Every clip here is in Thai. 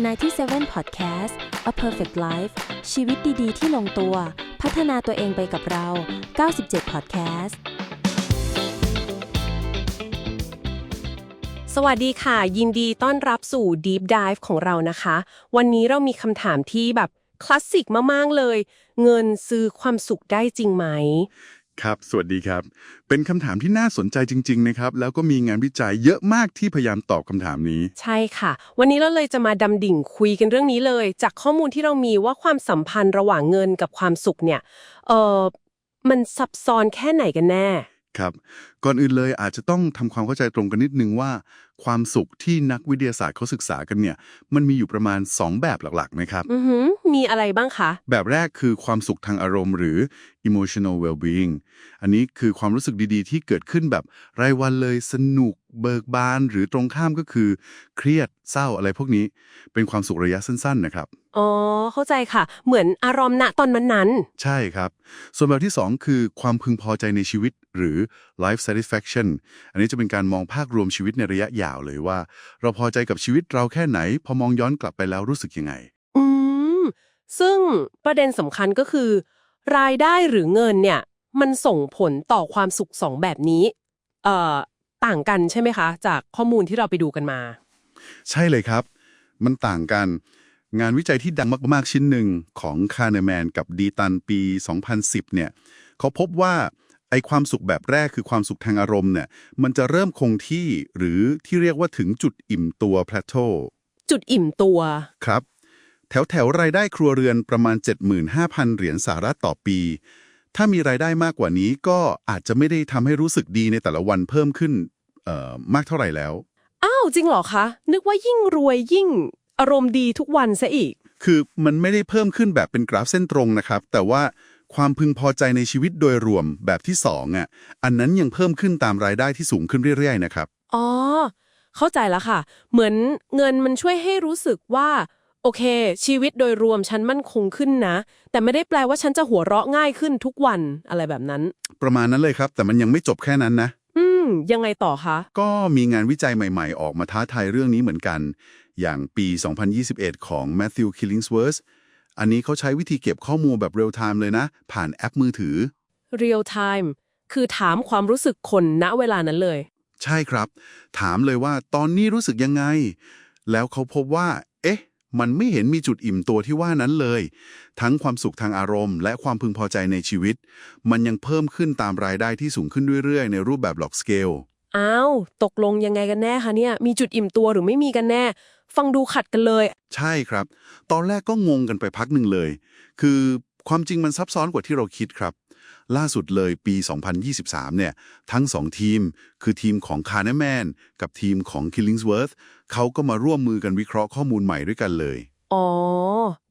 97 Podcast A Perfect Life ชีวิตดี ๆ ที่ลงตัว พัฒนาตัวเองไปกับเรา 97 Podcast สวัสดีค่ะ ยินดีต้อนรับสู่ Deep Dive ของเรานะคะ วันนี้เรามีคำถามที่แบบคลาสสิกมาก ๆ เลย เงินซื้อความสุขได้จริงไหม ครับ สวัสดีครับ เป็นคำถามที่น่าสนใจจริง ๆ นะครับ แล้วก็มีงานวิจัยเยอะมากที่พยายามตอบคำถามนี้ ใช่ค่ะ วันนี้เราเลยจะมาดำดิ่งคุยกันเรื่องนี้เลย จากข้อมูลที่เรามีว่าความสัมพันธ์ระหว่างเงินกับความสุขเนี่ย เออมันซับซ้อนแค่ไหนกันแน่ ครับ ก่อนอื่นเลยอาจจะต้องทำความเข้าใจตรงกันนิดนึงว่า ความสุขที่นักวิทยาศาสตร์เขาศึกษากันเนี่ย มันมีอยู่ประมาณ 2 แบบหลักๆนะครับ อือหือมีอะไรบ้างคะ แบบแรกคือความสุขทางอารมณ์หรือ emotional well-being อันนี้คือความรู้สึกดีๆ ที่เกิดขึ้นแบบรายวันเลยสนุก เบิกบาน หรือตรงข้ามก็คือ เครียดเศร้าอะไรพวกนี้ เป็นความสุขระยะสั้นๆนะครับ อ๋อ เข้าใจค่ะ เหมือนอารมณ์ณตอนนั้นใช่ครับ ส่วนแบบที่ 2 คือความพึงพอใจในชีวิตหรือ life satisfaction อันนี้จะเป็นการมองภาครวมชีวิตในระยะยาวเลยว่า เราพอใจกับชีวิตเราแค่ไหน พอมองย้อนกลับไปแล้วรู้สึกยังไงๆอืม ซึ่งประเด็นสำคัญก็คือ รายได้หรือเงินเนี่ย มันส่งผลต่อความสุขสองแบบนี้เอ่อต่างกันใช่ไหมคะ จากข้อมูลที่เราไปดูกันมา ใช่เลยครับ มันต่างกัน งานวิจัยที่ดังมากๆชิ้นหนึ่งของคาร์เนแมนกับดีตันปี 2010 เนี่ยเขาพบว่า ไอความสุขแบบแรกคือความสุขทางอารมณ์เนี่ยมันจะเริ่มคงที่หรือที่เรียกว่าถึงจุดอิ่มตัวแพลโตจุดอิ่มตัว ครับ แถวแถวๆรายได้ครัวเรือนประมาณ 75,000 เหรียญสหรัฐต่อปี ถ้ามีรายได้มากกว่านี้ก็อาจจะไม่ได้ทำให้รู้สึกดีในแต่ละวันเพิ่มขึ้นเอ่อมากเท่าไหร่แล้ว อ้าว จริงเหรอคะ นึกว่ายิ่งรวยยิ่งอารมณ์ดีทุกวันซะอีก คือมันไม่ได้เพิ่มขึ้นแบบเป็นกราฟเส้นตรงนะครับ แต่ว่า ความพึงพอใจในชีวิตโดยรวมแบบที่สองอะอันนั้นยังเพิ่มขึ้นตามรายได้ที่สูงขึ้นเรื่อยๆนะครับ อ๋อ เข้าใจแล้วค่ะ เหมือนเงินมันช่วยให้รู้สึกว่า โอเค ชีวิตโดยรวมฉันมั่นคงขึ้นนะ แต่ไม่ได้แปลว่าฉันจะหัวเราะง่ายขึ้นทุกวันอะไรแบบนั้น ประมาณนั้นเลยครับ แต่มันยังไม่จบแค่นั้นนะ อืม ยังไงต่อคะ ก็มีงานวิจัยใหม่ๆ ออกมาท้าทายเรื่องนี้เหมือนกัน อย่างปี 2021 ของ Matthew Killingsworth อันนี้เขาใช้วิธีเก็บข้อมูลแบบเรียลไทม์เลยนะ ผ่านแอปมือถือ real time คือถามความรู้สึกคนณเวลานั้นเลย ใช่ครับ ถามเลยว่าตอนนี้รู้สึกยังไง แล้วเขาพบว่า เอ๊ะ มันไม่เห็นมีจุดอิ่มตัวที่ว่านั้นเลย ทั้งความสุขทางอารมณ์ และความพึงพอใจในชีวิต มันยังเพิ่มขึ้นตามรายได้ที่สูงขึ้นเรื่อยๆ ในรูปแบบหลอกสเกลอ้าว ตกลงยังไงกันแน่คะเนี่ย มีจุดอิ่มตัวหรือไม่มีกันแน่ ฟังดูขัดกันเลย ใช่ครับ ตอนแรกก็งงกันไปพักหนึ่งเลย คือความจริงมันซับซ้อนกว่าที่เราคิดครับ ล่าสุดเลยปี 2023 เนี่ย ทั้งสองทีม คือทีมของ c a r n e m a n กับทีมของ Killingsworth เขาก็มาร่วมมือกันวิเคราะห์ข้อมูลใหม่ด้วยกันเลย อ๋อ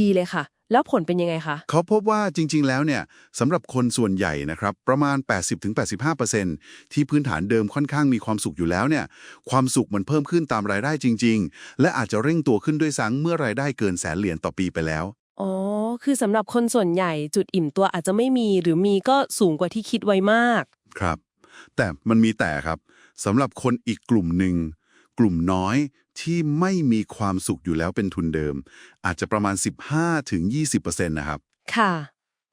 ดีเลยค่ะ แล้วผลเป็นยังไงคะ เขาพบว่าจริง ๆ แล้วเนี่ยสำหรับคนส่วนใหญ่นะครับประมาณ 80-85%ที่พื้นฐานเดิมค่อนข้างมีความสุขอยู่แล้วเนี่ยความสุขมันเพิ่มขึ้นตามรายได้จริง ๆ และอาจจะเร่งตัวขึ้นด้วยซ้ำเมื่อรายได้เกินแสนเหรียญต่อปีไปแล้ว อ๋อ คือสำหรับคนส่วนใหญ่จุดอิ่มตัวอาจจะไม่มีหรือมีก็สูงกว่าที่คิดไว้มาก ครับ แต่มันมีแต่ครับสำหรับคนอีกกลุ่มหนึ่งกลุ่มน้อย ที่ไม่มีความสุขอยู่แล้วเป็นทุนเดิม อาจจะประมาณ 15-20%นะครับ ค่ะ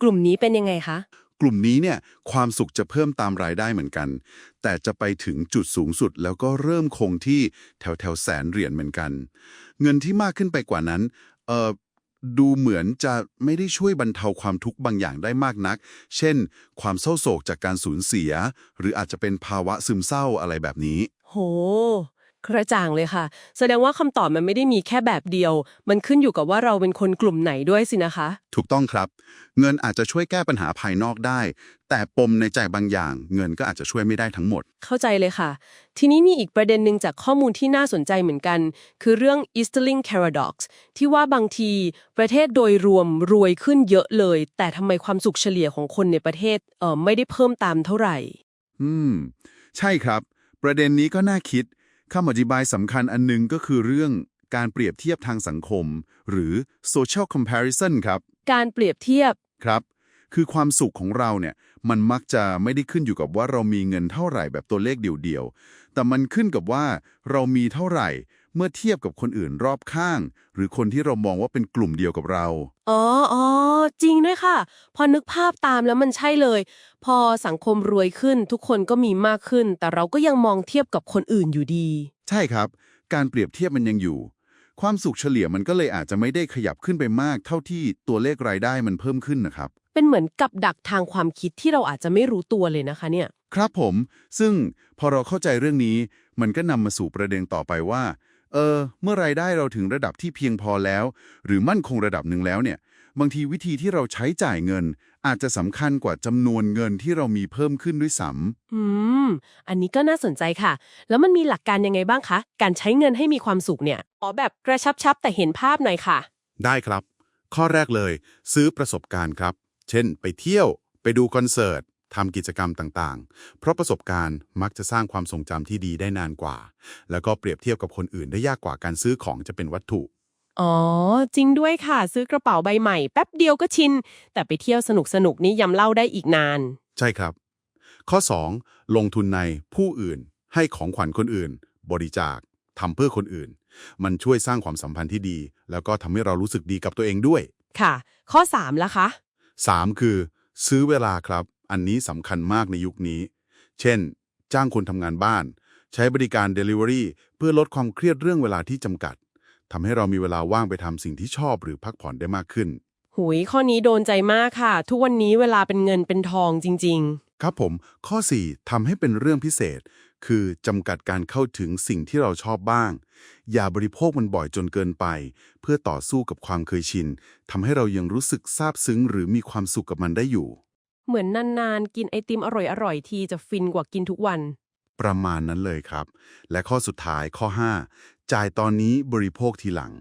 กลุ่มนี้เป็นยังไงคะ กลุ่มนี้เนี่ยความสุขจะเพิ่มตามรายได้เหมือนกัน แต่จะไปถึงจุดสูงสุดแล้วก็เริ่มคงที่แถวแถวๆแสนเหรียญเหมือนกัน เงินที่มากขึ้นไปกว่านั้นเอ่อดูเหมือนจะไม่ได้ช่วยบรรเทาความทุกข์บางอย่างได้มากนัก เช่น ความเศร้าโศกจากการสูญเสีย หรืออาจจะเป็นภาวะซึมเศร้าอะไรแบบนี้ โห กระจ่างเลยค่ะ แสดงว่าคำตอบมันไม่ได้มีแค่แบบเดียว มันขึ้นอยู่กับว่าเราเป็นคนกลุ่มไหนด้วยสินะคะ ถูกต้องครับ เงินอาจจะช่วยแก้ปัญหาภายนอกได้ แต่ปมในใจบางอย่าง เงินก็อาจจะช่วยไม่ได้ทั้งหมด เข้าใจเลยค่ะ ทีนี้มีอีกประเด็นหนึ่งจากข้อมูลที่น่าสนใจเหมือนกัน คือเรื่อง Easterling Paradox ที่ว่าบางทีประเทศโดยรวมรวยขึ้นเยอะเลย แต่ทำไมความสุขเฉลี่ยของคนในประเทศเอ่อไม่ได้เพิ่มตามเท่าไหร่ อืม ใช่ครับ ประเด็นนี้ก็น่าคิด คำอธิบายสำคัญอันหนึงก็คือเรื่องการเปรียบเทียบทางสังคม หรือ social comparison ครับ การเปรียบเทียบครับ คือความสุขของเราเนี่ยมันมักจะไม่ได้ขึ้นอยู่กับว่าเรามีเงินเท่าไหร่แบบตัวเลขเดียวๆแต่มันขึ้นกับว่าเรามีเท่าไหร่ เมื่อเทียบกับคนอื่นรอบข้าง หรือคนที่เรามองว่าเป็นกลุ่มเดียวกับเรา อ๋ออ๋อจริงด้วยค่ะ พอนึกภาพตามแล้วมันใช่เลย พอสังคมรวยขึ้นทุกคนก็มีมากขึ้น แต่เราก็ยังมองเทียบกับคนอื่นอยู่ดี ใช่ครับ การเปรียบเทียบมันยังอยู่ ความสุขเฉลี่ยมันก็เลยอาจจะไม่ได้ขยับขึ้นไปมาก เท่าที่ตัวเลขรายได้มันเพิ่มขึ้นนะครับ เป็นเหมือนกับดักทางความคิดที่เราอาจจะไม่รู้ตัวเลยนะคะเนี่ย ครับผม ซึ่งพอเราเข้าใจเรื่องนี้ มันก็นำมาสู่ประเด็นต่อไปว่า เออ เมื่อรายได้เราถึงระดับที่เพียงพอแล้ว หรือมั่นคงระดับหนึ่งแล้วเนี่ย บางทีวิธีที่เราใช้จ่ายเงิน อาจจะสำคัญกว่าจำนวนเงินที่เรามีเพิ่มขึ้นด้วยซ้อืม อันนี้ก็น่าสนใจค่ะ แล้วมันมีหลักการยังไงบ้างคะ การใช้เงินให้มีความสุขเนี่ย อ๋อแบบกระชับชับๆแต่เห็นภาพหน่อยค่ะ ได้ครับ ข้อแรกเลย ซื้อประสบการณ์ครับ เช่น ไปเที่ยว ไปดูคอนเสิร์ต ทำกิจกรรมต่างๆ เพราะประสบการณ์มักจะสร้างความทรงจำที่ดีได้นานกว่า แล้วก็เปรียบเทียบกับคนอื่นได้ยากกว่าการซื้อของจะเป็นวัตถุ อ๋อ จริงด้วยค่ะ ซื้อกระเป๋าใบใหม่แป๊บเดียวก็ชิน แต่ไปเที่ยวสนุกสนุกๆนี่ยำเล่าได้อีกนาน ใช่ครับ ข้อ 2 ลงทุนในผู้อื่น ให้ของขวัญคนอื่น บริจาคทำเพื่อคนอื่น มันช่วยสร้างความสัมพันธ์ที่ดี แล้วก็ทำให้เรารู้สึกดีกับตัวเองด้วย ค่ะ ข้อ3ละคะ 3 คือ ซื้อเวลาครับ อันนี้สำคัญมากในยุคนี้ เช่น จ้างคนทำงานบ้าน ใช้บริการ Delivery เพื่อลดความเครียดเรื่องเวลาที่จำกัดทำให้เรามีเวลาว่างไปทำสิ่งที่ชอบหรือพักผ่อนได้มากขึ้น หุยข้อนี้โดนใจมากค่ะ ทุกวันนี้เวลาเป็นเงินเป็นทองจริงครับผม ข้อ 4ทำให้เป็นเรื่องพิเศษ คือจำกัดการเข้าถึงสิ่งที่เราชอบบ้าง อย่าบริโภคมันบ่อยจนเกินไป เพื่อต่อสู้กับความเคยชินทำให้เรายังรู้สึกซาบซึ้งหรือมีความสุขกับมันได้อยู่ๆ เหมือนนานๆ กินไอติมอร่อยๆ ทีจะฟินกว่ากินทุกวัน ประมาณนั้นเลยครับ และข้อสุดท้ายข้อ 5 จ่ายตอนนี้บริโภคทีหลัง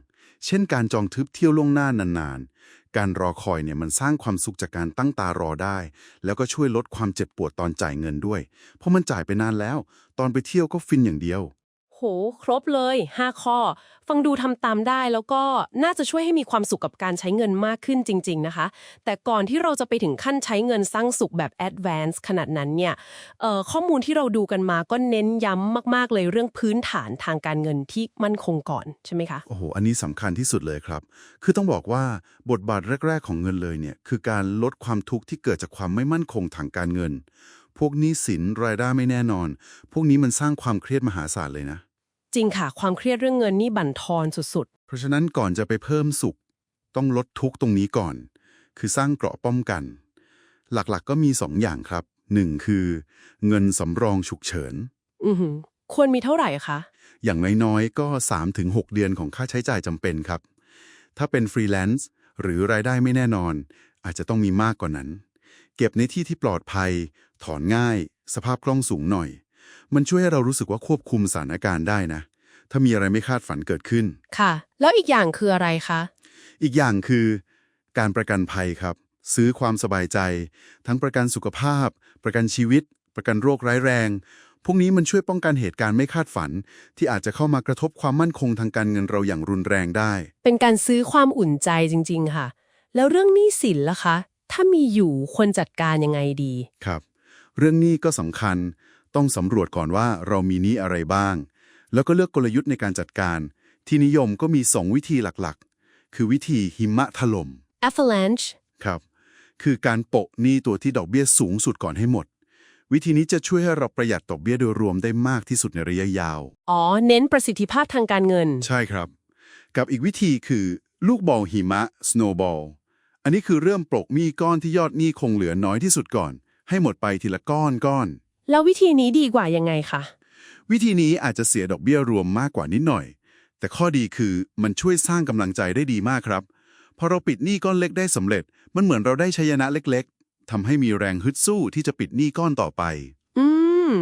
เช่นการจองทริปเที่ยวล่วงหน้านานๆ การรอคอยเนี่ยมันสร้างความสุขจากการตั้งตารอได้ แล้วก็ช่วยลดความเจ็บปวดตอนจ่ายเงินด้วย เพราะมันจ่ายไปนานแล้ว ตอนไปเที่ยวก็ฟินอย่างเดียว โห ครบเลย 5 ข้อ ฟังดูทำตามได้แล้วก็น่าจะช่วยให้มีความสุขกับการใช้เงินมากขึ้นจริง ๆ นะคะ แต่ก่อนที่เราจะไปถึงขั้นใช้เงินสร้างสุขแบบ advance ขนาดนั้นเนี่ยข้อมูลที่เราดูกันมาก็เน้นย้ำมาก ๆ เลยเรื่องพื้นฐานทางการเงินที่มั่นคงก่อนใช่ไหมคะ โอ้โห อันนี้สำคัญที่สุดเลยครับ คือต้องบอกว่าบทบาทแรก ๆ ของเงินเลยเนี่ยคือการลดความทุกข์ที่เกิดจากความไม่มั่นคงทางการเงินพวกนี้สินรายได้ไม่แน่นอน พวกนี้มันสร้างความเครียดมหาศาลเลยนะ จริงค่ะ ความเครียดเรื่องเงินนี่บั่นทอนสุดเพราะฉะนั้นก่อนจะไปเพิ่มสุข ต้องลดทุกข์ตรงนี้ก่อน คือสร้างเกราะป้องกัน หลักๆก็มีสองอย่างครับหนึ่งคือ เงินสำรองฉุกเฉิน ๆ อือหือควรมีเท่าไหร่คะ อย่างน้อยๆก็ 3-6 เดือนของค่าใช้จ่ายจำเป็นครับ ถ้าเป็นฟรีแลนซ์หรือรายได้ไม่แน่นอน อาจจะต้องมีมากกว่านั้น เก็บในที่ที่ปลอดภัย ถอนง่าย สภาพคล่องสูงหน่อย มันช่วยให้เรารู้สึกว่าควบคุมสถานการณ์ได้นะ ถ้ามีอะไรไม่คาดฝันเกิดขึ้น ค่ะ แล้วอีกอย่างคืออะไรคะ อีกอย่างคือ การประกันภัยครับ ซื้อความสบายใจ ทั้งประกันสุขภาพ ประกันชีวิต ประกันโรคร้ายแรง พวกนี้มันช่วยป้องกันเหตุการณ์ไม่คาดฝัน ที่อาจจะเข้ามากระทบความมั่นคงทางการเงินเราอย่างรุนแรงได้ เป็นการซื้อความอุ่นใจจริง ๆ ค่ะ แล้วเรื่องหนี้สินล่ะคะ ถ้ามีอยู่ควรจัดการยังไงดี ครับ เรื่องหนี้ก็สำคัญ ต้องสำรวจก่อนว่าเรามีหนี้อะไรบ้าง แล้วก็เลือกกลยุทธ์ในการจัดการ ที่นิยมก็มี 2 วิธีหลักๆ คือวิธีหิมะถล่ม avalanche ครับ คือการโปะหนี้ตัวที่ดอกเบี้ยสูงสุดก่อนให้หมด วิธีนี้จะช่วยให้เราประหยัดดอกเบี้ยโดยรวมได้มากที่สุดในระยะยาว อ๋อ เน้นประสิทธิภาพทางการเงิน ใช่ครับ กับอีกวิธีคือ ลูกบอลหิมะ snowball อันนี้คือเริ่มปลกหนี้ก้อนที่ยอดหนี้คงเหลือน้อยที่สุดก่อน ให้หมดไปทีละก้อนก้อน แล้ววิธีนี้ดีกว่ายังไงคะ วิธีนี้อาจจะเสียดอกเบี้ยรวมมากกว่านิดหน่อย แต่ข้อดีคือมันช่วยสร้างกำลังใจได้ดีมากครับ พอเราปิดหนี้ก้อนเล็กได้สำเร็จ มันเหมือนเราได้ชัยนะเล็กๆทำให้มีแรงฮึดสู้ที่จะปิดหนี้ก้อนต่อไป อืม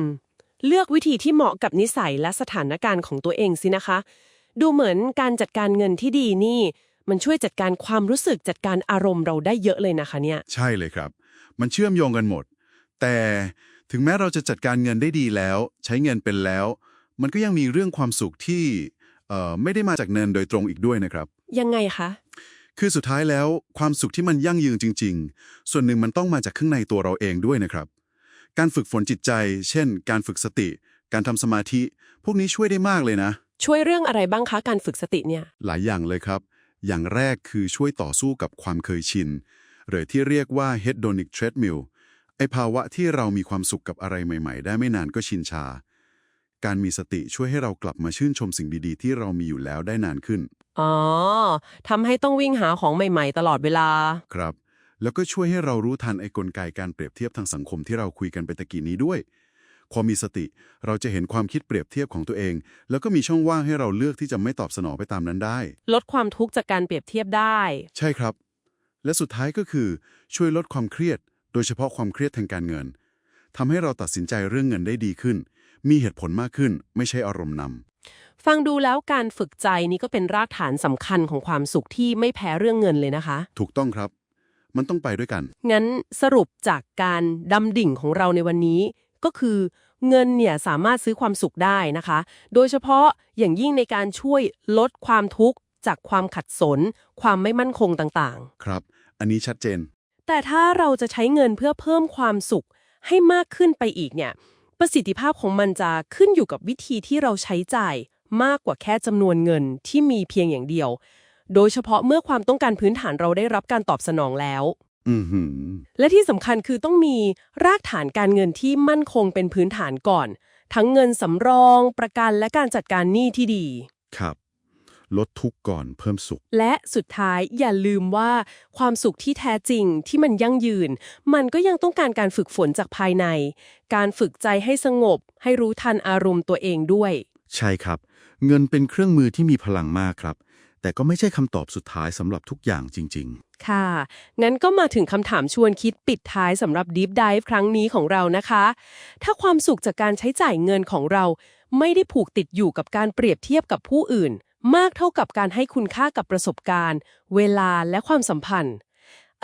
เลือกวิธีที่เหมาะกับนิสัยและสถานการณ์ของตัวเองสินะคะ ดูเหมือนการจัดการเงินที่ดีนี่ มันช่วยจัดการความรู้สึกจัดการอารมณ์เราได้เยอะเลยนะคะเนี่ย ใช่เลยครับ มันเชื่อมโยงกันหมด แต่ ถึงแม้เราจะจัดการเงินได้ดีแล้ว ใช้เงินเป็นแล้ว มันก็ยังมีเรื่องความสุขที่เอ่อไม่ได้มาจากเงินโดยตรงอีกด้วยนะครับ ยังไงคะ คือสุดท้ายแล้วความสุขที่มันยั่งยืนจริง ๆ ส่วนหนึ่งมันต้องมาจากข้างในตัวเราเองด้วยนะครับ การฝึกฝนจิตใจ เช่น การฝึกสติ การทำสมาธิ พวกนี้ช่วยได้มากเลยนะ ช่วยเรื่องอะไรบ้างคะการฝึกสติเนี่ย หลายอย่างเลยครับ อย่างแรกคือช่วยต่อสู้กับความเคยชินหรือที่เรียกว่า hedonic treadmill ไอภาวะที่เรามีความสุขกับอะไรใหม่ ๆ ได้ไม่นานก็ชินชา การมีสติช่วยให้เรากลับมาชื่นชมสิ่งดีๆ ที่เรามีอยู่แล้วได้นานขึ้น อ๋อทำให้ต้องวิ่งหาของใหม่ ๆ ตลอดเวลา ครับ แล้วก็ช่วยให้เรารู้ทันไอ้กลไกการเปรียบเทียบทางสังคมที่เราคุยกันไปตะกี้นี้ด้วยพอมีสติเราจะเห็นความคิดเปรียบเทียบของตัวเอง แล้วก็มีช่องว่างให้เราเลือกที่จะไม่ตอบสนองไปตามนั้นได้ ลดความทุกข์จากการเปรียบเทียบได้ ใช่ครับ และสุดท้ายก็คือช่วยลดความเครียดโดยเฉพาะความเครียดทางการเงินทำให้เราตัดสินใจเรื่องเงินได้ดีขึ้น มีเหตุผลมากขึ้น ไม่ใช่อารมณ์นำฟังดูแล้วการฝึกใจนี่ก็เป็นรากฐานสำคัญของความสุขที่ไม่แพ้เรื่องเงินเลยนะคะ ถูกต้องครับ มันต้องไปด้วยกัน งั้นสรุปจากการดำดิ่งของเราในวันนี้ ก็คือเงินเนี่ยสามารถซื้อความสุขได้นะคะ โดยเฉพาะอย่างยิ่งในการช่วยลดความทุกข์จากความขัดสน ความไม่มั่นคงต่างครับ อันนี้ชัดเจนๆ แต่ถ้าเราจะใช้เงินเพื่อเพิ่มความสุขให้มากขึ้นไปอีกเนี่ย ประสิทธิภาพของมันจะขึ้นอยู่กับวิธีที่เราใช้จ่ายมากกว่าแค่จำนวนเงินที่มีเพียงอย่างเดียว โดยเฉพาะเมื่อความต้องการพื้นฐานเราได้รับการตอบสนองแล้วอือหือและที่สำคัญคือต้องมีรากฐานการเงินที่มั่นคงเป็นพื้นฐานก่อน ทั้งเงินสำรอง ประกันและการจัดการหนี้ที่ดี ครับ ลดทุกข์ก่อนเพิ่มสุข และสุดท้ายอย่าลืมว่า ความสุขที่แท้จริงที่มันยั่งยืน มันก็ยังต้องการการฝึกฝนจากภายใน การฝึกใจให้สงบ ให้รู้ทันอารมณ์ตัวเองด้วย ใช่ครับ เงินเป็นเครื่องมือที่มีพลังมากครับ แต่ก็ไม่ใช่คำตอบสุดท้ายสำหรับทุกอย่างจริง ๆค่ะ งั้นก็มาถึงคำถามชวนคิดปิดท้ายสำหรับ Deep Dive ครั้งนี้ของเรานะคะ ถ้าความสุขจากการใช้จ่ายเงินของเรา ไม่ได้ผูกติดอยู่กับการเปรียบเทียบกับผู้อื่น มากเท่ากับการให้คุณค่ากับประสบการณ์ เวลาและความสัมพันธ์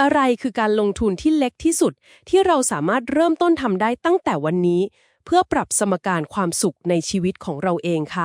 อะไรคือการลงทุนที่เล็กที่สุด ที่เราสามารถเริ่มต้นทำได้ตั้งแต่วันนี้ เพื่อปรับสมการความสุขในชีวิตของเราเองค่ะ